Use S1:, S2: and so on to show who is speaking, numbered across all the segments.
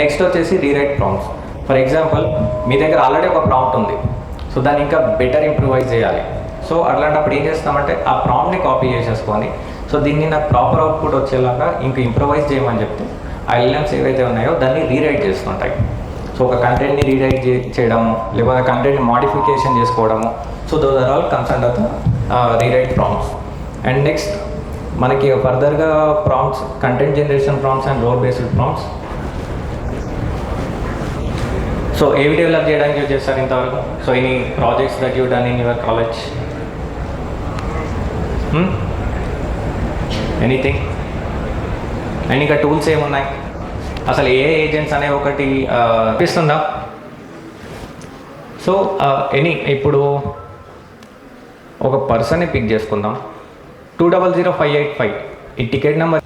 S1: Next వచ్చేసి rewrite prompts for example మీ దగ్గర ఆల్రెడీ ఒక ప్రాంప్ట్ ఉంది. సో దాన్ని ఇంకా బెటర్ ఇంప్రూవైజ్ చేయాలి. సో అట్లాంటప్పుడు ఏం చేస్తామంటే ఆ ప్రాంప్ట్ని కాపీ చేసేసుకొని సో దీన్ని నాకు ప్రాపర్ అవుట్పుట్ వచ్చేలాగా ఇంకా ఇంప్రూవైజ్ చేయమని చెప్తే ఆ ఎల్ఎమ్స్ ఏవైతే ఉన్నాయో దాన్ని రీరైట్ చేస్తుంటాయి. సో ఒక కంటెంట్ని రీరైట్ చేయడము లేకపోతే కంటెంట్ని మాడిఫికేషన్ చేసుకోవడము. So those are all concern of rewrite prompts and next మనకి ఫర్దర్గా prompts content generation prompts and role based prompts so ఏవి డెవలప్ చేయడానికి యూజ్ చేస్తారు ఇంతవరకు. So any projects that you done in your college anything and ఇంకా tools ఏమున్నాయి? అసలు ఏ agents అనే ఒకటి అనిపిస్తుందా? సో ఎనీ ఇప్పుడు ఒక పర్సన్ని పిక్ చేసుకుందాం. Two double zero five eight five ఈ టికెట్ నెంబర్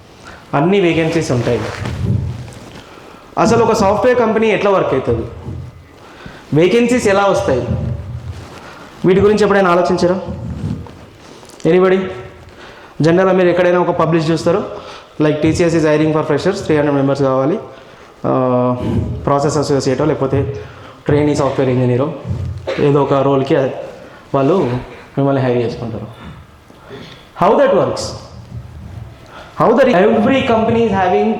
S2: అన్ని వేకెన్సీస్ ఉంటాయి. అసలు ఒక సాఫ్ట్వేర్ కంపెనీ ఎట్లా వర్క్ అవుతుంది? వేకెన్సీస్ ఎలా వస్తాయి? వీటి గురించి ఎప్పుడైనా ఆలోచించారా? ఎనీబడి జనరల్గా మీరు ఎక్కడైనా ఒక పబ్లిష్ చూస్తారు? Like TCS is hiring for freshers three hundred members కావాలి. ప్రాసెస్ అసోసియేటో లేకపోతే ట్రైనీ సాఫ్ట్వేర్ ఇంజనీరో ఏదో ఒక రోల్కి వాళ్ళు మిమ్మల్ని హైర్ చేసుకుంటారు. How that works how the every company is having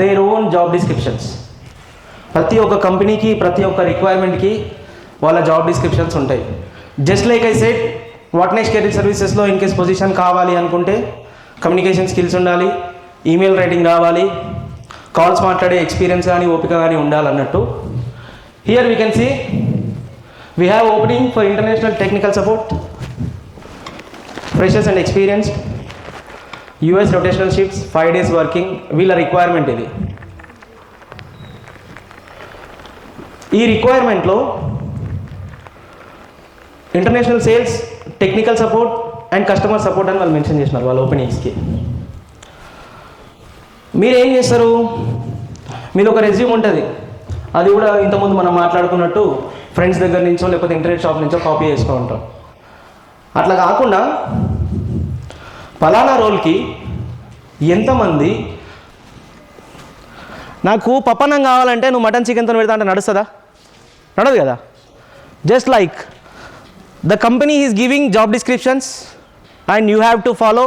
S2: their own job descriptions ప్రతి ఒక్క కంపెనీకి ప్రతి ఒక్క రిక్వైర్మెంట్కి వాళ్ళ జాబ్ డిస్క్రిప్షన్స్ ఉంటాయి. Just like I set what next career సర్వీసెస్లో ఇన్ కేస్ పొజిషన్ కావాలి అనుకుంటే కమ్యూనికేషన్ స్కిల్స్ ఉండాలి ఈమెయిల్ రైటింగ్ రావాలి కాల్స్ మాట్లాడే ఎక్స్పీరియన్స్ కానీ ఓపిక కానీ ఉండాలన్నట్టు. Here we can see we have opening for international technical support freshers and experience US rotational shifts five days working వీళ్ళ రిక్వైర్మెంట్ ఇది. ఈ రిక్వైర్మెంట్లో international sales technical support and customer support అని వాళ్ళు మెన్షన్ చేసినారు వాళ్ళ ఓపెనింగ్స్కి మీరు ఏం చేస్తారు? మీరు ఒక రెజ్యూమ్ ఉంటుంది. అది కూడా ఇంతకుముందు మనం మాట్లాడుకున్నట్టు ఫ్రెండ్స్ దగ్గర నుంచో లేకపోతే ఇంటర్నెట్ షాప్ నుంచో కాపీ చేసుకుంటూ ఉంటాం. అట్లా కాకుండా పలానా రోల్కి ఎంతమంది నాకు పప్పన్నం కావాలంటే నువ్వు మటన్ చికెన్తో పెడతా అంటే నడుస్తుందా? నడదు కదా? Just like the company is giving job descriptions and you have to follow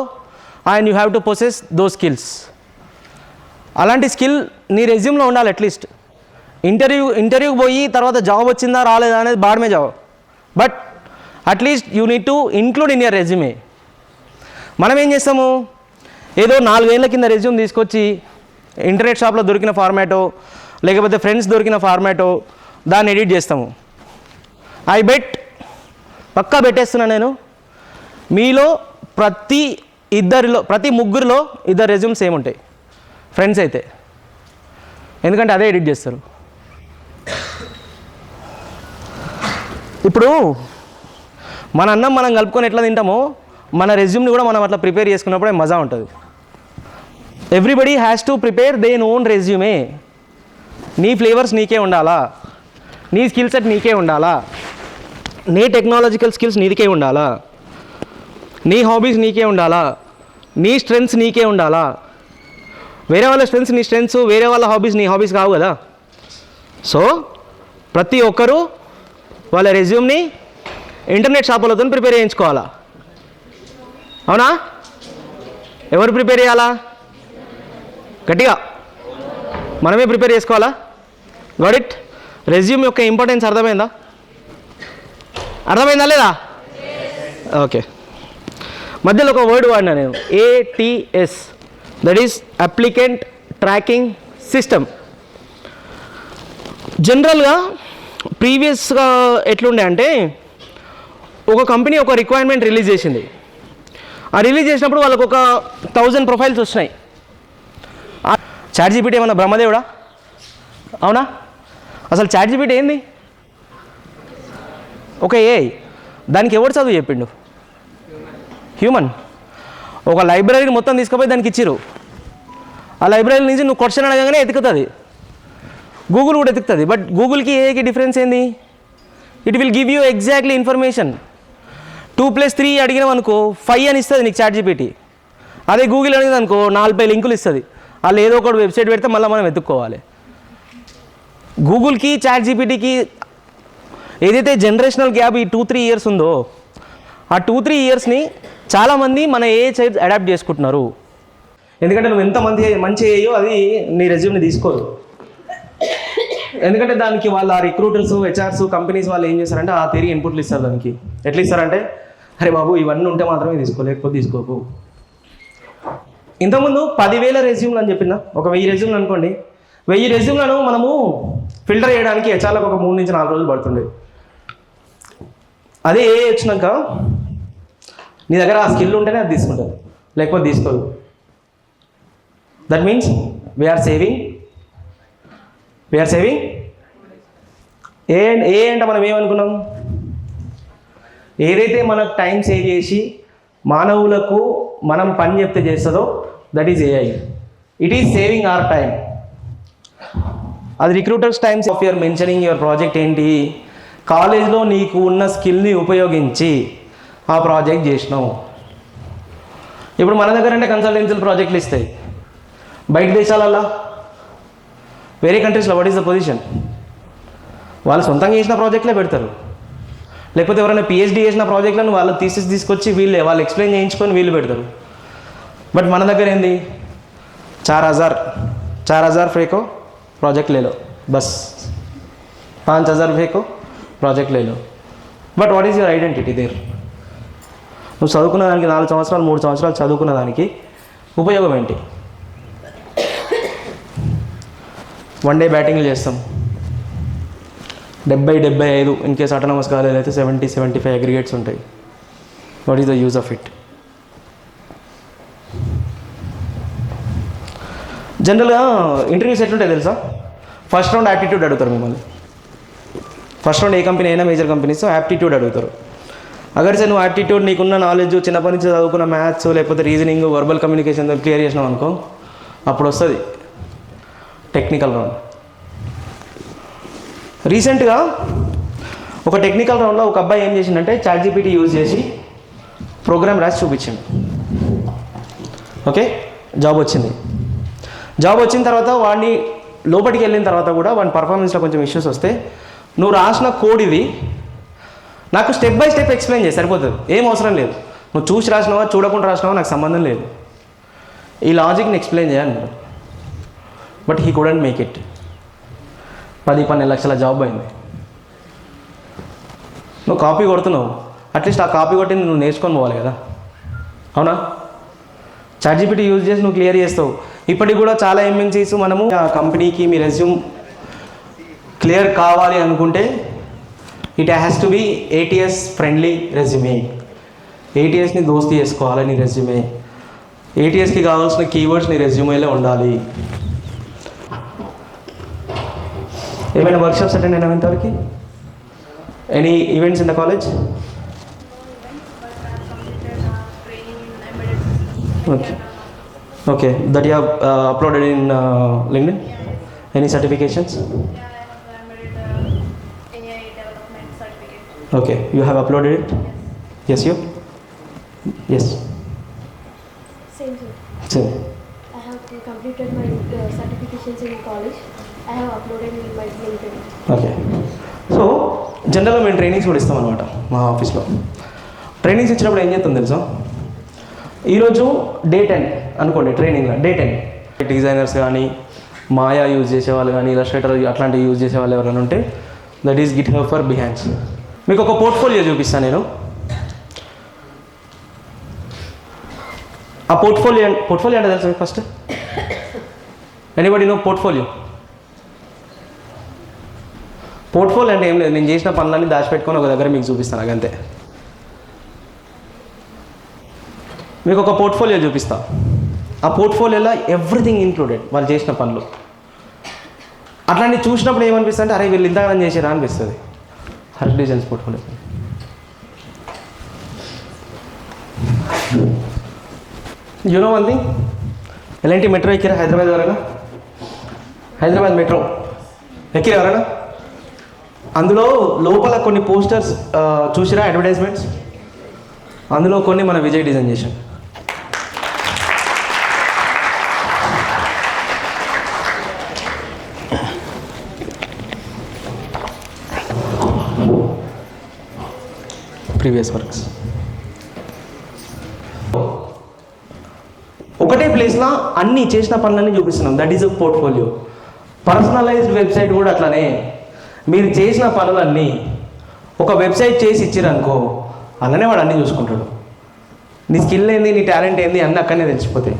S2: and you have to possess those skills అలాంటి స్కిల్ నీ రెజ్యూమ్లో ఉండాలి అట్లీస్ట్ ఇంటర్వ్యూ ఇంటర్వ్యూకి పోయి తర్వాత జాబ్ వచ్చిందా రాలేదా అనేది బాడమే job but at least you need to include in your resume మనం ఏం చేస్తాము? ఏదో నాలుగేళ్ళ కింద రెజ్యూమ్ తీసుకొచ్చి ఇంటర్నెట్ షాప్లో దొరికిన ఫార్మాటో లేకపోతే ఫ్రెండ్స్ దొరికిన ఫార్మాటో దాన్ని ఎడిట్ చేస్తాము. ఐ బెట్ పక్కా పెట్టేస్తున్నా నేను. మీలో ప్రతి ఇద్దరిలో ప్రతి ముగ్గురిలో ఇద్దరు రెజ్యూమ్స్ ఏముంటాయి ఫ్రెండ్స్ అయితే. ఎందుకంటే అదే ఎడిట్ చేస్తారు. ఇప్పుడు మన అన్నం మనం కలుపుకొని ఎట్లా తింటామో మన రెజ్యూమ్ని కూడా మనం అట్లా ప్రిపేర్ చేసుకున్నప్పుడే మజా ఉంటుంది. Everybody has to prepare their own resume నీ ఫ్లేవర్స్ నీకే ఉండాలా? నీ స్కిల్ సెట్ నీకే ఉండాలా? నీ టెక్నాలజికల్ స్కిల్స్ నీకే ఉండాలా? నీ హాబీస్ నీకే ఉండాలా? నీ స్ట్రెంగ్స్ నీకే ఉండాలా? వేరే వాళ్ళ స్ట్రెంగ్స్ నీ స్ట్రెంగ్స్ వేరే వాళ్ళ హాబీస్ నీ హాబీస్ కావు కదా? సో ప్రతి ఒక్కరూ వాళ్ళ రెజ్యూమ్ని ఇంటర్నెట్ షాపులతో ప్రిపేర్ చేయించుకోవాలా? అవునా? ఎవరు ప్రిపేర్ చేయాలా? గట్టిగా మనమే ప్రిపేర్ చేసుకోవాలా? గాడ్ ఇట్ రెజ్యూమ్ యొక్క ఇంపార్టెన్స్ అర్థమైందా? అర్థమైందా లేదా? ఓకే మధ్యలో ఒక వర్డ్ వాడినా నేను. ATS that is applicant tracking system జనరల్గా ప్రీవియస్గా ఎట్లుండే అంటే ఒక కంపెనీ ఒక రిక్వైర్మెంట్ రిలీజ్ చేసింది. ఆ రిలీజ్ చేసినప్పుడు వాళ్ళకు ఒక థౌజండ్ ప్రొఫైల్స్ వచ్చినాయి. చాట్ జీపీటీ ఏమన్నా బ్రహ్మదేవుడా? అవునా? అసలు చాట్ జీపీటీ ఏంది? ఒక ఏ దానికి ఎవడు చదువు చెప్పిండు? హ్యూమన్ ఒక లైబ్రరీని మొత్తం తీసుకుపోయి దానికి ఇచ్చిరు ఆ లైబ్రరీ నుంచి నువ్వు క్వశ్చన్ అడగగానే ఎతుకుతుంది. గూగుల్ కూడా ఎతుకుతుంది. బట్ గూగుల్కి ఏకి డిఫరెన్స్ ఏంది? It will give you exactly information two plus three అడిగినాం అనుకో ఫైవ్ అని ఇస్తుంది నీకు చాట్ జీపీటీ అదే గూగుల్ అడిగింది అనుకో నాలుగు లింకులు ఇస్తుంది. వాళ్ళు ఏదో ఒకటి వెబ్సైట్ పెడితే మళ్ళీ మనం వెతుక్కోవాలి. గూగుల్కి చాట్ జీపీటీకి ఏదైతే జనరేషనల్ గ్యాప్ ఈ టూ త్రీ ఇయర్స్ ఉందో ఆ టూ త్రీ ఇయర్స్ని చాలామంది మన ఏ సైడ్ అడాప్ట్ చేసుకుంటున్నారు. ఎందుకంటే నువ్వు ఎంత మంది మంచి అయ్యో అది నీ రెజ్యూమ్ని తీసుకోదు. ఎందుకంటే దానికి వాళ్ళ రిక్రూటర్స్ హెచ్ఆర్స్ కంపెనీస్ వాళ్ళు ఏం చేస్తారంటే ఆ తిరిగి ఇన్పుట్లు ఇస్తారు దానికి. ఎట్లా ఇస్తారంటే అరే బాబు ఇవన్నీ ఉంటే మాత్రమే తీసుకోలేకపోతే తీసుకోకు. ఇంతకుముందు పదివేల రెజ్యూమ్లు అని చెప్పిన ఒక వెయ్యి రెజ్యూమ్లు అనుకోండి. వెయ్యి రెజ్యూమ్లను మనము ఫిల్టర్ చేయడానికి హెచ్ఆర్లకు ఒక మూడు నుంచి నాలుగు రోజులు పడుతుండే. అదే ఏ వచ్చినాక నీ దగ్గర ఆ స్కిల్ ఉంటేనే అది తీసుకుంటుంది. లేకపోతే తీసుకోదు. That means we're saving we're saving a a అంటే మనం ఏమనుకున్నాం? ఏదైతే మనకు టైం సేవ్ చేసి మానవులకు మనం పని చెప్తే చేస్తుందో that is AI it is saving our time అది recruiters times of your mentioning your project ఏంటి? కాలేజ్లో నీకు ఉన్న స్కిల్ని ఉపయోగించి ఆ ప్రాజెక్ట్ చేసినావు. ఇప్పుడు మన దగ్గర అంటే కన్సల్టెన్సీలు ప్రాజెక్టులు ఇస్తాయి. బయట దేశాలలో వేరే కంట్రీస్లో వాట్ ఈస్ ద పొజిషన్ వాళ్ళు సొంతంగా చేసిన ప్రాజెక్టులే పెడతారు. లేకపోతే ఎవరైనా పిహెచ్డి చేసిన ప్రాజెక్టులను వాళ్ళు తీసేసి తీసుకొచ్చి వీళ్ళే వాళ్ళు ఎక్స్ప్లెయిన్ చేయించుకొని వీళ్ళు పెడతారు. బట్ మన దగ్గర ఏంది? చార్ హజార్. చార్ హజార్ ఫేకో ప్రాజెక్ట్ లేలో బస్ పాంచ్ హజార్ ఫేకో project లేలో but what is your identity there నువ్వు చదువుకున్న దానికి నాలుగు సంవత్సరాలు మూడు సంవత్సరాలు చదువుకున్న దానికి ఉపయోగం ఏంటి? వన్ డే బ్యాటింగ్లు చేస్తాం. డెబ్బై డెబ్బై ఐదు ఇన్ కేస్ అటనమస్ కాలేజ్ అయితే సెవెంటీ సెవెంటీ ఫైవ్ అగ్రిగేట్స్ ఉంటాయి. What is the use of it జనరల్గా ఇంటర్వ్యూస్ ఎట్లుంటాయి తెలుసా? ఫస్ట్ రౌండ్ యాప్టిట్యూడ్ అడుగుతారు మిమ్మల్ని. ఫస్ట్ రౌండ్ ఏ కంపెనీ అయినా మేజర్ కంపెనీస్ యాప్టిట్యూడ్ అడుగుతారు. అగర్ సార్ నువ్వు యాప్టిట్యూడ్ నీకున్న నాలెడ్జ్ చిన్నప్పటి నుంచి చదువుకున్న మ్యాథ్స్ లేకపోతే రీజనింగ్ వర్బల్ కమ్యూనికేషన్ క్లియర్ చేసినావు అనుకో అప్పుడు వస్తుంది టెక్నికల్ రౌండ్ రీసెంట్గా ఒక టెక్నికల్ రౌండ్లో ఒక అబ్బాయి ఏం చేసిందంటే చాట్ జీపీటీ యూజ్ చేసి ప్రోగ్రామ్ రాసి చూపించింది ఓకే జాబ్ వచ్చింది. జాబ్ వచ్చిన తర్వాత వాడిని లోపలికి వెళ్ళిన తర్వాత కూడా వాడి పర్ఫార్మెన్స్లో కొంచెం ఇష్యూస్ వస్తే నువ్వు రాసిన కోడ్ ఇది నాకు స్టెప్ బై స్టెప్ ఎక్స్ప్లెయిన్ చేసి సరిపోతుంది. ఏం అవసరం లేదు. నువ్వు చూసి రాసినావా చూడకుండా రాసినావా నాకు సంబంధం లేదు. ఈ లాజిక్ని ఎక్స్ప్లెయిన్ చేయాలన్నారు but he couldn't make it పది పన్నెండు లక్షల జాబ్ అయింది. నువ్వు కాపీ కొడుతున్నావు. అట్లీస్ట్ ఆ కాపీ కొట్టింది నువ్వు నేర్చుకొని పోవాలి కదా. అవునా? చాట్ జీపీటీ యూజ్ చేసి నువ్వు క్లియర్ చేస్తావు. ఇప్పటికి కూడా చాలా ఎంఎన్సీస్ మనము ఆ కంపెనీకి మీ రెజ్యూమ్ క్లియర్ కావాలి అనుకుంటే it has to be ATS friendly resume ఏటీఎస్ని దోస్తీ చేసుకోవాలి నీ రెజ్యూమే ఏటీఎస్కి కావాల్సిన కీవర్డ్స్ నీ రెజ్యూమేలో ఉండాలి. ఏమైనా వర్క్షాప్స్ అటెండ్ అయినా ఇంతవరకు? Any events in the college okay okay that you have uploaded in linked any certifications
S3: AI development certificate.
S2: Okay you have uploaded it yes you yes
S3: Same thing.
S2: సరే
S3: I have completed my uh, certifications in college. I have uploaded in my LinkedIn.
S2: Okay so జనరల్గా మేము trainings కూడా ఇస్తాం అనమాట మా ఆఫీస్లో trainings ఇచ్చినప్పుడు ఏం చేస్తాం తెలుసా? ఈరోజు డే టెన్ అనుకోండి ట్రైనింగ్లో డే టెన్ డిజైనర్స్ కానీ మాయా యూజ్ చేసేవాళ్ళు కానీ ఇలస్ట్రేటర్ అట్లాంటివి యూజ్ చేసే వాళ్ళు ఎవరైనా ఉంటే దట్ ఈస్ గిట్ హెవ్ ఫర్ బిహాన్స్ మీకు ఒక పోర్ట్ఫోలియో చూపిస్తాను నేను. ఆ పోర్ట్ఫోలియో పోర్ట్ఫోలియో అంటే తెలుసు first anybody know portfolio portfolio అంటే ఏం లేదు నేను చేసిన పనులన్నీ దాచిపెట్టుకొని ఒక దగ్గర మీకు చూపిస్తాను అంతే. మీకు ఒక పోర్ట్ఫోలియో చూపిస్తాను ఆ పోర్ట్ఫోలియోలో ఎవ్రీథింగ్ ఇంక్లూడెడ్ వాళ్ళు చేసిన పనులు. అట్లాంటి చూసినప్పుడు ఏమనిపిస్తుంది అంటే అరే వీళ్ళు ఇంతగానం చేసారా అనిపిస్తుంది. Her designs portfolio you know one thing ఎలాంటి మెట్రో ఎక్కిరా హైదరాబాద్ ఎవరైనా హైదరాబాద్ మెట్రో ఎక్కారు ఎవరైనా? అందులో లోపల కొన్ని పోస్టర్స్ చూసిరా అడ్వర్టైజ్మెంట్స్ అందులో కొన్ని మన విజయ్ డిజైన్ చేశాం ప్రీవియస్ వర్క్స్. ఒకటే ప్లేస్లో అన్ని చేసిన పనులన్నీ చూపిస్తున్నాం. That is a portfolio personalised website కూడా అట్లనే. మీరు చేసిన పనులన్నీ ఒక వెబ్సైట్ చేసి ఇచ్చిరనుకో అలానే వాడు అన్నీ చూసుకుంటాడు. నీ స్కిల్ ఏంది నీ టాలెంట్ ఏంది అన్నీ అక్కడనే తెలిసిపోతాయి.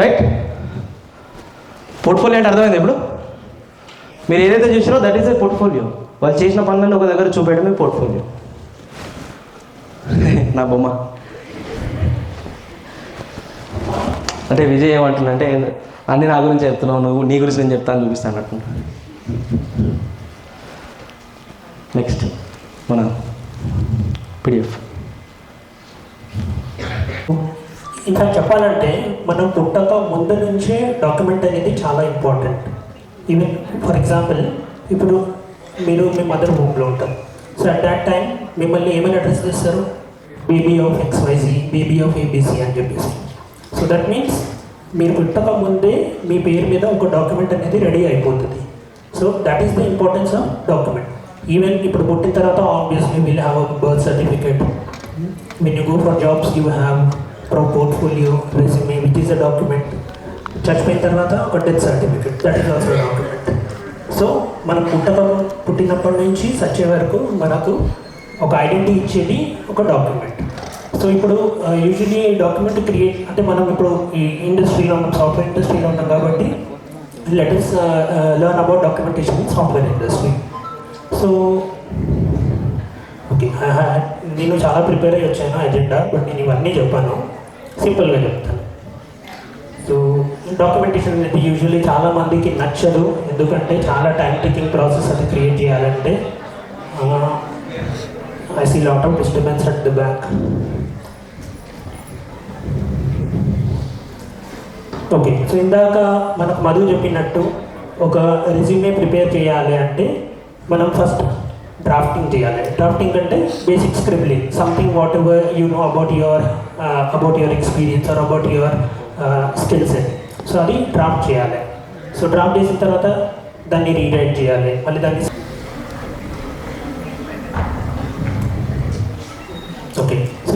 S2: రైట్ పోర్ట్ఫోలియో అంటే అర్థమైంది ఇప్పుడు? మీరు ఏదైతే చూసారో దట్ ఈస్ ఏ పోర్ట్ఫోలియో వాళ్ళు చేసిన పనులన్నీ ఒక దగ్గర చూపేయడమే పోర్ట్ఫోలియో నా బొమ్మ. అంటే విజయ్ ఏమంటుందంటే అన్ని నా గురించి చెప్తున్నావు నువ్వు నీ గురించి నేను చెప్తాను చూపిస్తాను అంటున్నా నెక్స్ట్ మన పిడిఎఫ్
S4: ఇంకా చెప్పాలంటే మనం పుట్టక ముందు నుంచే డాక్యుమెంట్ అనేది చాలా ఇంపార్టెంట్ ఈవెన్ ఫర్ ఎగ్జాంపుల్ ఇప్పుడు మీరు మీ మదర్ హోమ్లో ఉంటారు. సో అట్ దాట్ టైం మిమ్మల్ని ఏమైనా అడ్రస్ చేస్తారు? Baby of XYZ baby of ABC అని చెప్పేసి. సో దట్ మీన్స్ మీరు పుట్టక ముందే మీ పేరు మీద ఒక డాక్యుమెంట్ అనేది రెడీ అయిపోతుంది. So that is the importance of document even ఇప్పుడు పుట్టిన తర్వాత obviously will have a birth certificate when you go for jobs you have from portfolio resume which is a document చచ్చిపోయిన తర్వాత ఒక death certificate that is also document so మనం పుట్టక పుట్టినప్పటి నుంచి చచ్చే వరకు మనకు ఒక ఐడెంటిటీ ఇచ్చేది ఒక డాక్యుమెంట్ సో ఇప్పుడు యూజువలీ డాక్యుమెంట్ క్రియేట్ అంటే మనం ఇప్పుడు ఈ ఇండస్ట్రీలో ఉన్నాం సాఫ్ట్వేర్ ఇండస్ట్రీలో ఉన్నాం కాబట్టి letters learn about documentation in software industry so okay నేను చాలా ప్రిపేర్ అయ్యి వచ్చాను అజెండా బట్ నేను ఇవన్నీ చెప్పాను. సింపుల్గా చెప్తాను. సో డాక్యుమెంటేషన్ అనేది యూజువల్లీ చాలా మందికి నచ్చదు. ఎందుకంటే చాలా టైం టేకింగ్ ప్రాసెస్ అది క్రియేట్ చేయాలంటే uh, I see lot of disturbance at the back okay so ఇందాక మనకు మధు చెప్పినట్టు ఒక రెజ్యూమే ప్రిపేర్ చేయాలి అంటే మనం ఫస్ట్ డ్రాఫ్టింగ్ చేయాలి. డ్రాఫ్టింగ్ అంటే basic scribbling something whatever you know about your about your experience or about your skill set so అది డ్రాఫ్ట్ చేయాలి. సో డ్రాఫ్ట్ చేసిన తర్వాత దాన్ని రీరైట్ చేయాలి. మళ్ళీ దాన్ని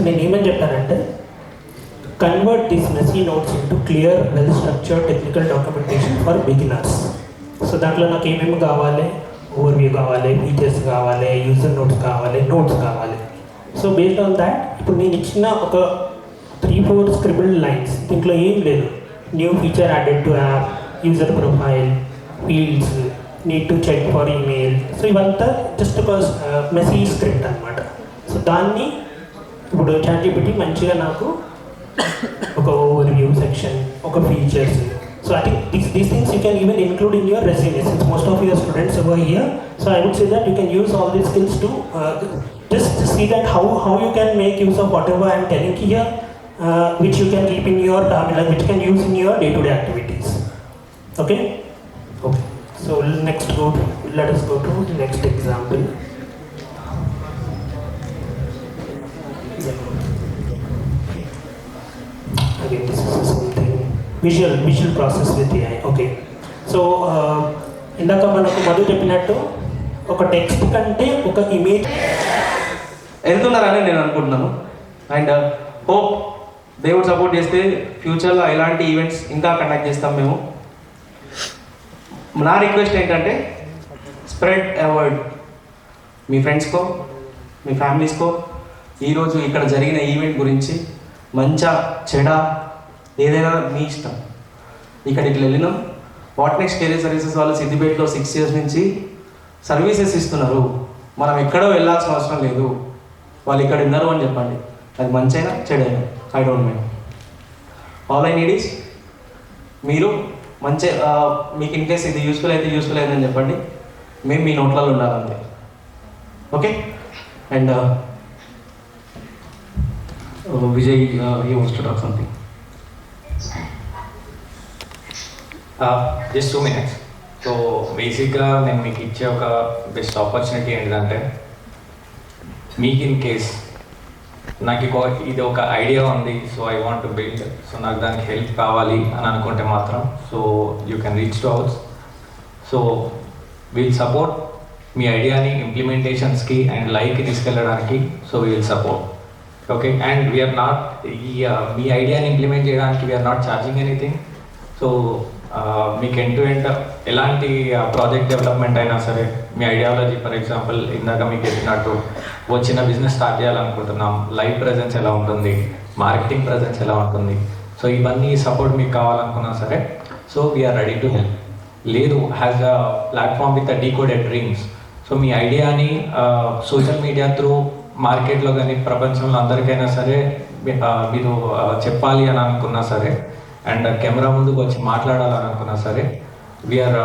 S4: నేను ఏమని చెప్పానంటే convert these messy notes to clear mess structure technical documentation for beginners so దాంట్లో నాకు ఏమేమి కావాలి? ఓవర్వ్యూ కావాలి ఫీచర్స్ కావాలి యూజర్ నోట్స్ కావాలి నోట్స్ కావాలి. సో బేస్డ్ ఆన్ దాట్ ఇప్పుడు నేను ఇచ్చిన ఒక త్రీ ఫోర్ స్క్రిబుల్ లైన్స్ దీంట్లో ఏం లేదు. New feature added to app user profile fields need to check for email so ఇవంతా జస్ట్ ఒక మెసేజ్ స్క్రిప్ట్ అనమాట సో దాన్ని ఇప్పుడు చాట్ మంచిగా నాకు ఒక ఓవర్వ్యూ సెక్షన్ ఒక features so I think these these things you can even include in your resume since most of your students over here so I would say that you can use all these skills to just see that how how you can make use of whatever I'm telling here which you can keep in your which can use in your day to day activities okay okay so next go to let us go to next example Again this is something visual visual process with AI okay. So uh, ఇందాక మనకు మధు చెప్పినట్టు ఒక text కంటే ఒక image
S2: వెళ్తున్నారని నేను అనుకుంటున్నాను. And hope uh, దేవుడు సపోర్ట్ చేస్తే ఫ్యూచర్లో ఇలాంటి ఈవెంట్స్ ఇంకా కండక్ట్ చేస్తాం మేము. నా రిక్వెస్ట్ ఏంటంటే స్ప్రెడ్ అవార్డ్ మీ ఫ్రెండ్స్కో మీ ఫ్యామిలీస్కో ఈరోజు ఇక్కడ జరిగిన ఈవెంట్ గురించి మంచా చెడ ఏదైనా మీ ఇష్టం. ఇక్కడికి వెళ్ళినాం. వాట్ నెక్స్ట్ కెరీర్ సర్వీసెస్ వాళ్ళు సిద్దిపేటలో సిక్స్ ఇయర్స్ నుంచి సర్వీసెస్ ఇస్తున్నారు. మనం ఎక్కడో వెళ్ళాల్సిన అవసరం లేదు. వాళ్ళు ఇక్కడ ఉన్నారు అని చెప్పండి. అది మంచైనా చెడైనా? I don't mind all I need is మీరు మంచి మీకు ఇన్ కేస్ ఇది యూస్ఫుల్ అయితే యూస్ఫుల్ అయిందని చెప్పండి. మేము మీ నోట్లలో ఉండాలంతే. Okay and Vijay he wants to talk something
S1: just two minutes so బేసిక్గా నేను మీకు ఇచ్చే ఒక బెస్ట్ ఆపర్చునిటీ ఏంటంటే మీకు ఇన్ కేస్ నాకు ఇది ఒక ఐడియా ఉంది so I want to build so నాకు దానికి హెల్ప్ కావాలి అని అనుకుంటే మాత్రం so you can reach to ours so will support మీ ఐడియాని ఇంప్లిమెంటేషన్స్కి అండ్ లైవ్కి తీసుకెళ్ళడానికి so will support okay and we're not ఈ మీ ఐడియాని ఇంప్లిమెంట్ చేయడానికి we're not charging anything so మీకు ఎండ్ టు ఎండ్ ఎలాంటి ప్రాజెక్ట్ డెవలప్మెంట్ అయినా సరే మీ ఐడియాలజీ ఫర్ ఎగ్జాంపుల్ ఇందాక మీకు చెప్పినట్టు ఓ చిన్న బిజినెస్ స్టార్ట్ చేయాలనుకుంటున్నాం. లైవ్ ప్రజెన్స్ ఎలా ఉంటుంది? మార్కెటింగ్ ప్రజెన్స్ ఎలా ఉంటుంది? సో ఇవన్నీ సపోర్ట్ మీకు కావాలనుకున్నా సరే so we're ready to help లేదు has a platform with a decoded dreams so మీ ఐడియాని సోషల్ మీడియా త్రూ మార్కెట్లో కానీ ప్రపంచంలో అందరికైనా సరే మీరు చెప్పాలి అని అనుకున్నా సరే అండ్ కెమెరా ముందుకు వచ్చి మాట్లాడాలని అనుకున్నా సరే we're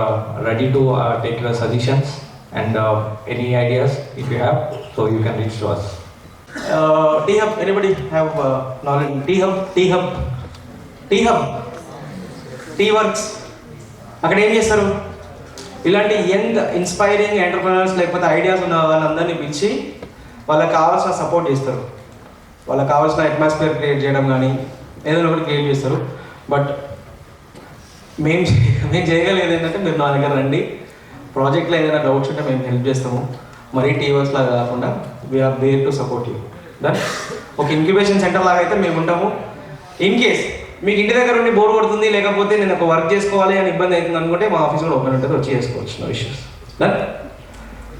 S1: ready to take your suggestions and any ideas if you have so you can reach to us
S2: T Hub anybody have knowledge T Hub T Hub T Hub T Works అక్కడ ఏం చేస్తారు? ఇలాంటి young inspiring entrepreneurs లేకపోతే ideas ఉన్న వాళ్ళందరినీ పిలిచి వాళ్ళకి కావాల్సిన సపోర్ట్ చేస్తారు. వాళ్ళకి కావాల్సిన అట్మాస్ఫియర్ క్రియేట్ చేయడం కానీ ఏదైనా ఒకటి క్రియేట్ చేస్తారు. బట్ మేము మేము చేయగలిగేది ఏంటంటే మీరు నా దగ్గర రండి. ప్రాజెక్ట్లో ఏదైనా డౌట్స్ ఉంటే మేము హెల్ప్ చేస్తాము. మరీ టీవర్స్ లాగా కాకుండా we're there to support you then ఒక ఇంక్యుబేషన్ సెంటర్ లాగా అయితే మేము ఉంటాము. ఇన్ కేస్ మీకు ఇంటి దగ్గర ఉండి బోర్ కొడుతుంది లేకపోతే నేను ఒక వర్క్ చేసుకోవాలి అని ఇబ్బంది అవుతుంది అనుకుంటే మా ఆఫీస్ కూడా ఓపెన్ ఉంటుంది వచ్చి చేసుకోవచ్చు. No issues then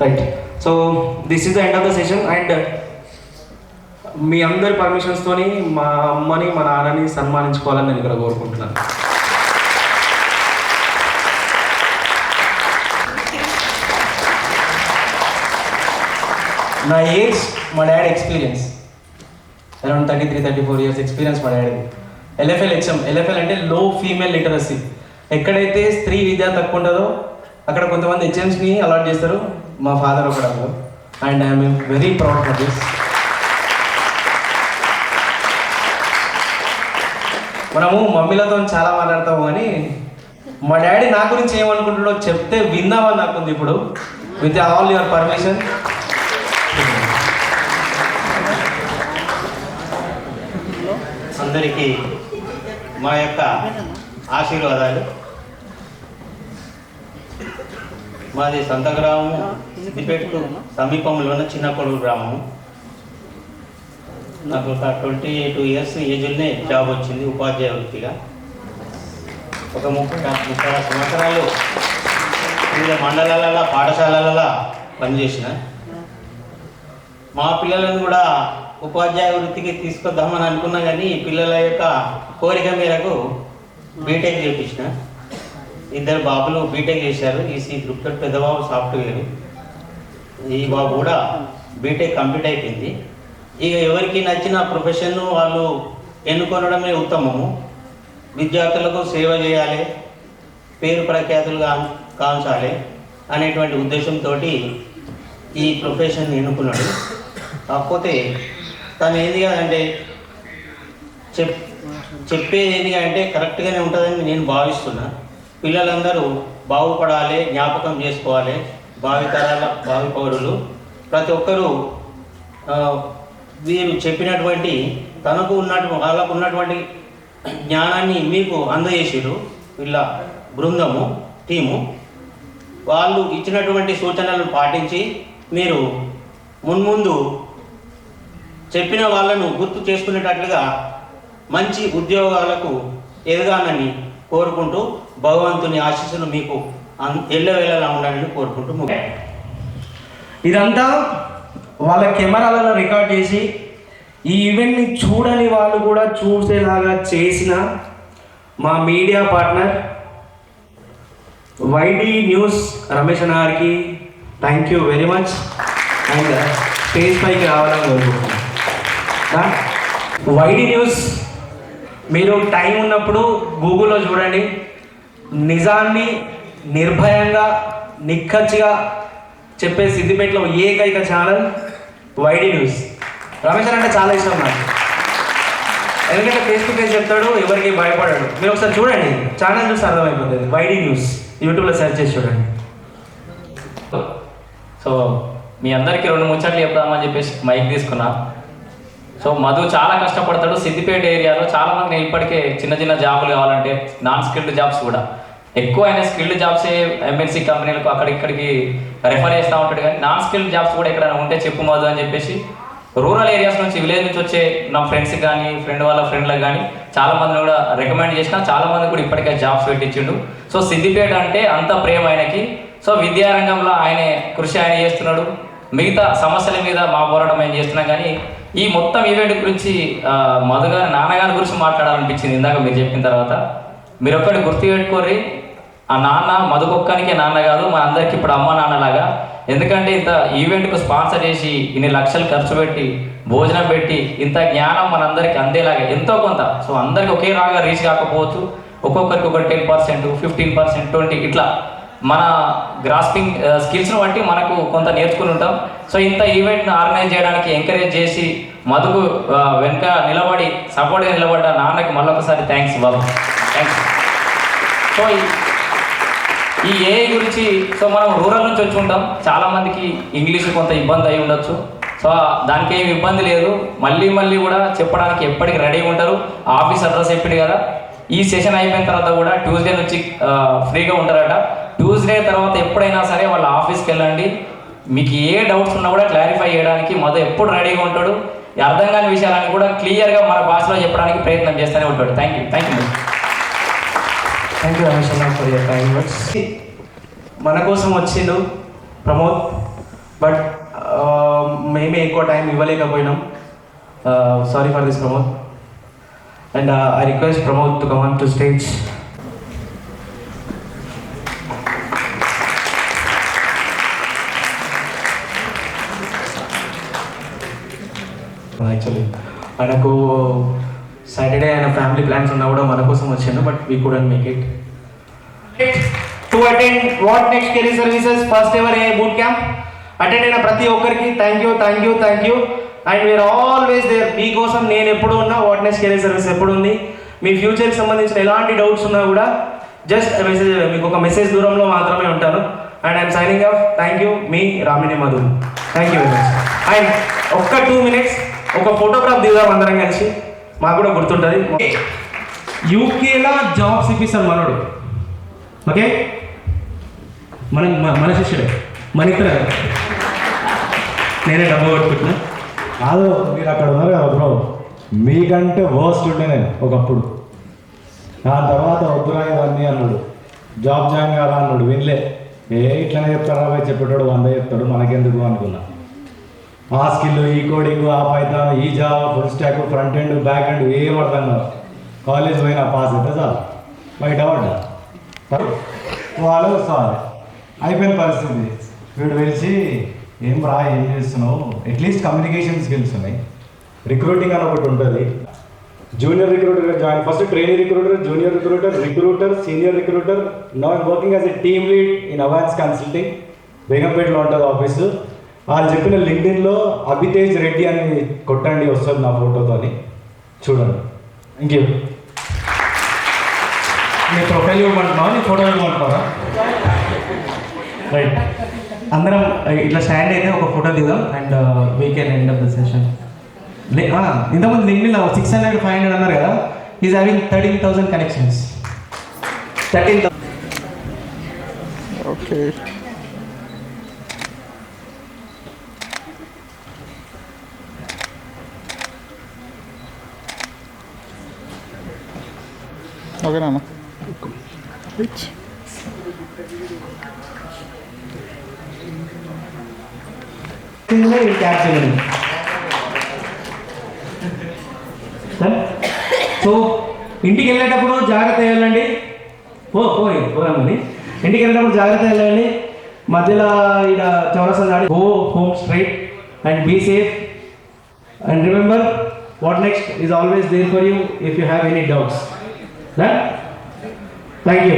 S2: right so this is the end of the session and మీ అందరి పర్మిషన్స్తోని మా అమ్మని మా నాన్నని సన్మానించుకోవాలని నేను ఇక్కడ కోరుకుంటున్నాను. నా ఏజ్ మా daddy experience. Around thirty three thirty four years experience మా డాడీ ఎల్ఎఫ్ఎల్ హెచ్ఎం ఎల్ఎఫ్ఎల్ అంటే లో ఫీమేల్ లిటరసీ ఎక్కడైతే స్త్రీ విద్య తక్కువ ఉంటుందో అక్కడ కొంతమంది హెచ్ఎంస్ని అలాట్ చేస్తారు. మా ఫాదర్ ఒక డబ్బు and I'm very proud for this మనము మమ్మీలతో చాలా మాట్లాడతాము కానీ మా డాడీ నా గురించి ఏమనుకుంటున్నాడో చెప్తే విందామని నాకుంది ఇప్పుడు? విత్ ఆల్ యువర్ పర్మిషన్
S5: అందరికీ మా యొక్క ఆశీర్వాదాలు. మాది సొంత గ్రామం సిద్దిపేటకు సమీపంలో ఉన్న చిన్న కొడుకు గ్రామం. నాకు ఒక ట్వంటీ టూ ఇయర్స్ ఏజ్లోనే జాబ్ వచ్చింది ఉపాధ్యాయ వృత్తిగా. ఒక ముప్పై ముప్పై సంవత్సరాలు వివిధ మండలాలలో పాఠశాలలలో పనిచేసిన. మా పిల్లలను కూడా ఉపాధ్యాయ వృత్తికి తీసుకొద్దామని అనుకున్నా కానీ పిల్లల యొక్క కోరిక మేరకు బీటెక్ చేపించిన. ఇద్దరు బాబులు బీటెక్ చేశారు ఈసీ దుప్పటి పెద్దబాబు సాఫ్ట్వేర్. ఈ బాబు కూడా బీటెక్ కంప్లీట్ అయిపోయింది. ఇక ఎవరికి నచ్చిన ప్రొఫెషన్ వాళ్ళు ఎన్నుకొనడమే ఉత్తమము. విద్యార్థులకు సేవ చేయాలి పేరు ప్రఖ్యాతులుగా కాంచాలి అనేటువంటి ఉద్దేశంతో ఈ ప్రొఫెషన్ ఎన్నుకున్నాడు. కాకపోతే తను ఏంది కదంటే చెప్ చెప్పేది ఏంది అంటే కరెక్ట్గానే ఉంటుందని నేను భావిస్తున్నా. పిల్లలందరూ బాగుపడాలి జ్ఞాపకం చేసుకోవాలి. భావితరాల భావి పౌరులు ప్రతి ఒక్కరూ వీరు చెప్పినటువంటి తనకు ఉన్నటువంటి వాళ్ళకు ఉన్నటువంటి జ్ఞానాన్ని మీకు అందజేసారు. వీళ్ళ బృందము టీము వాళ్ళు ఇచ్చినటువంటి సూచనలను పాటించి మీరు మున్ముందు చెప్పిన వాళ్ళను గుర్తు చేసుకునేటట్లుగా మంచి ఉద్యోగాలకు ఎదగాలని కోరుకుంటూ భగవంతుని ఆశీస్సులు మీకు ఎల్లో వెళ్ళలా ఉండాలని కోరుకుంటూ
S2: ఇదంతా వాళ్ళ కెమెరాలలో రికార్డ్ చేసి ఈ ఈవెంట్ని చూడని వాళ్ళు కూడా చూసేలాగా చేసిన మా media partner YD news Ramesh అన్న గారికి thank you very much and stage పైకి రావాలని కోరుకుంటున్నాను. వైడి న్యూస్ మీరు టైం ఉన్నప్పుడు గూగుల్లో చూడండి. నిజాన్ని నిర్భయంగా నిక్కచ్చిగా చెప్పే సిద్దిపేటలో ఏకైక ఛానల్ వైడి న్యూస్. రమేష్ అంటే చాలా ఇష్టం నాకు. ఎందుకంటే ఫేస్బుక్ ఏం చెప్తాడు ఎవరికి భయపడాడు. మీరు ఒకసారి చూడండి. ఛానల్ చూసి అర్థమైపోతుంది. YD news. యూట్యూబ్లో సెర్చ్ చేసి చూడండి.
S6: సో మీ అందరికీ రెండు ముచ్చట్లు చెప్దామని చెప్పేసి మైక్ తీసుకున్నా. సో మధు చాలా కష్టపడతాడు. సిద్దిపేట ఏరియాలో చాలా మంది ఇప్పటికే చిన్న చిన్న జాబులు కావాలంటే నాన్ స్కిల్డ్ జాబ్స్ కూడా. ఎక్కువ ఆయన స్కిల్డ్ జాబ్స్ ఎంఎన్సీ కంపెనీలకు అక్కడిక్కడికి రెఫర్ చేస్తూ ఉంటాడు కానీ నాన్ స్కిల్డ్ జాబ్స్ కూడా ఎక్కడైనా ఉంటే చెప్పు అని చెప్పేసి రూరల్ ఏరియాస్ నుంచి విలేజ్ నుంచి వచ్చే నా ఫ్రెండ్స్ కానీ ఫ్రెండ్ వాళ్ళ ఫ్రెండ్లకు కానీ చాలా మందిని కూడా రికమెండ్ చేసిన చాలా మంది కూడా ఇప్పటికే జాబ్స్ పెట్టించిండు. సో సిద్దిపేట అంటే అంత ప్రేమ ఆయనకి. సో విద్యారంగంలో ఆయన కృషి ఆయన చేస్తున్నాడు. మిగతా సమస్యల మీద మా పోరాటం ఆయన చేస్తున్నాం కానీ ఈ మొత్తం ఈవెంట్ గురించి ఆ, మధు గారి నాన్నగారి గురించి మాట్లాడాలనిపించింది. ఇందాక మీరు చెప్పిన తర్వాత మీరు ఒక్కటి గుర్తుపెట్టుకోర్రి. ఆ నాన్న మధుకొక్కనికే నాన్న కాదు మన అందరికి ఇప్పుడు అమ్మ నాన్నలాగా. ఎందుకంటే ఇంత ఈవెంట్కు స్పాన్సర్ చేసి ఇన్ని లక్షలు ఖర్చు పెట్టి భోజనం పెట్టి ఇంత జ్ఞానం మనందరికి అందేలాగా ఎంతో కొంత. సో అందరికి ఒకే రాగా రీచ్ కాకపోవచ్చు. ఒక్కొక్కరికి ఒక ten percent fifteen percent twenty ఇట్లా. మన గ్రాస్పింగ్ స్కిల్స్ను బట్టి మనకు కొంత నేర్చుకుని ఉంటాం. సో ఇంత ఈవెంట్ను ఆర్గనైజ్ చేయడానికి ఎంకరేజ్ చేసి మధుకు వెనుక నిలబడి సపోర్ట్గా నిలబడ్డ నాన్నకి మళ్ళొకసారి థ్యాంక్స్ బాబు. థ్యాంక్స్. సో ఈ- ఏఐ గురించి సో మనం రూరల్ నుంచి వచ్చి ఉంటాం. చాలా మందికి ఇంగ్లీష్ కొంత ఇబ్బంది అయి ఉండొచ్చు. సో దానికి ఏమి ఇబ్బంది లేదు. మళ్ళీ మళ్ళీ కూడా చెప్పడానికి ఎప్పటికి రెడీగా ఉంటారు. ఆఫీస్ అడ్రస్ చెప్పింది కదా. ఈ సెషన్ అయిపోయిన తర్వాత కూడా ట్యూస్డే నుంచి ఫ్రీగా ఉంటారట. ట్యూస్డే తర్వాత ఎప్పుడైనా సరే వాళ్ళ ఆఫీస్కి వెళ్ళండి. మీకు ఏ డౌట్స్ ఉన్నా కూడా క్లారిఫై చేయడానికి మొదలు ఎప్పుడు రెడీగా ఉంటాడు. అర్థం కాని విషయాలను కూడా క్లియర్గా మన భాషలో చెప్పడానికి ప్రయత్నం చేస్తూనే ఉంటాడు. Thank you thank you
S2: thank you Ramesh అన్న ఫర్ యర్ టైం వర్డ్స్ మన కోసం వచ్చిండు ప్రమోద్ బట్ మేమే ఎక్కువ time ఇవ్వలేకపోయినాం. Sorry for this Pramod. And I request Pramod to come on to stage actually ఆయనకు సాటర్డే ఆయన ఫ్యామిలీ ప్లాన్స్ ఉన్నా కూడా మన కోసం వచ్చాను but we couldn't make it to attend What Next career services first ever a boot camp attend అయిన ప్రతి ఒక్కరికి thank you thank you thank you and we're always there మీకోసం నేను ఎప్పుడు ఉన్నా వాట్ నెక్స్ట్ కెరీర్ సర్వీస్ ఎప్పుడు ఉంది? మీ ఫ్యూచర్కి సంబంధించిన ఎలాంటి డౌట్స్ ఉన్నా కూడా జస్ట్ మెసేజ్ మీకు ఒక మెసేజ్ దూరంలో మాత్రమే ఉంటాను. And I'm signing off thank you me Ramini Madhu. Thank you very much and ఒక్క టూ మినిట్స్ ఒక ఫోటోగ్రాఫ్ దిగుదాం అందరం కలిసి. మాకు కూడా గుర్తుంటుంది. యూకేలా జాబ్స్ ఇప్పిస్తాను మనోడు. ఓకే మన మన శిష్యుడే. మన ఇద్దరు నేనే డబ్బు కొట్టుకుంటున్నా.
S7: కాదు మీరు అక్కడ ఉన్నారు కదా బ్రో మీకంటే వర్స్ట్ ఉండే నేను ఒకప్పుడు. దాని తర్వాత వద్దురా ఇవన్నీ అన్నాడు. జాబ్ జాయిన్ కాదా అన్నాడు. వినలే. ఏ ఇట్లనే చెప్తారా? చెప్పేటోడు వంద చెప్తాడు. మనకెందుకు అనుకున్నా. ఆ స్కిల్ ఈ కోడింగ్ ఆ పైథాన్ ఈ Java full stack front end back end ఏం అర్థం కాదు కాలేజ్ పోయినా పాస్ అయితే చాలు. బయట పడ్డా? వాళ్ళు సారీ అయిపోయిన పరిస్థితి. వీడు పిలిచి ఏం రా ఏం చేస్తున్నావు? అట్లీస్ట్ కమ్యూనికేషన్ స్కిల్స్ ఉన్నాయి. రిక్రూటింగ్ అని ఒకటి ఉంటుంది. Junior recruiter join first training recruiter junior recruiter recruiter senior recruiter now working as a team lead in Avance consulting బేగంపేటలో ఉంటుంది ఆఫీసు వాళ్ళు చెప్పిన లింక్డ్ఇన్లో అభితేజ్ రెడ్డి అని కొట్టండి వస్తుంది నా ఫోటోతోని చూడండి. థ్యాంక్ యూ
S2: నీ ప్రొఫైల్ ఇవ్వమంటున్నావా? నీ ఫోటో ఇవ్వమంటున్నావా? రైట్ అందరం ఇట్లా స్టాండ్ అయితే ఒక photo దిగుదాం and we can end of the session ఇంతకుముందు LinkedIn six hundred five hundred అన్నారు కదా? Is having thirteen thousand connections thirteen
S8: okay okay నాన్న
S2: సో ఇంటికి వెళ్ళేటప్పుడు జాగ్రత్త వెళ్ళండి ఓ పోయి పోదామండి ఇంటికి వెళ్ళేటప్పుడు జాగ్రత్త వెళ్ళండి మధ్యలో ఇక్కడ చౌరస్తా దాడి go home straight and be safe and remember What Next is always there for you if you have any doubts thank you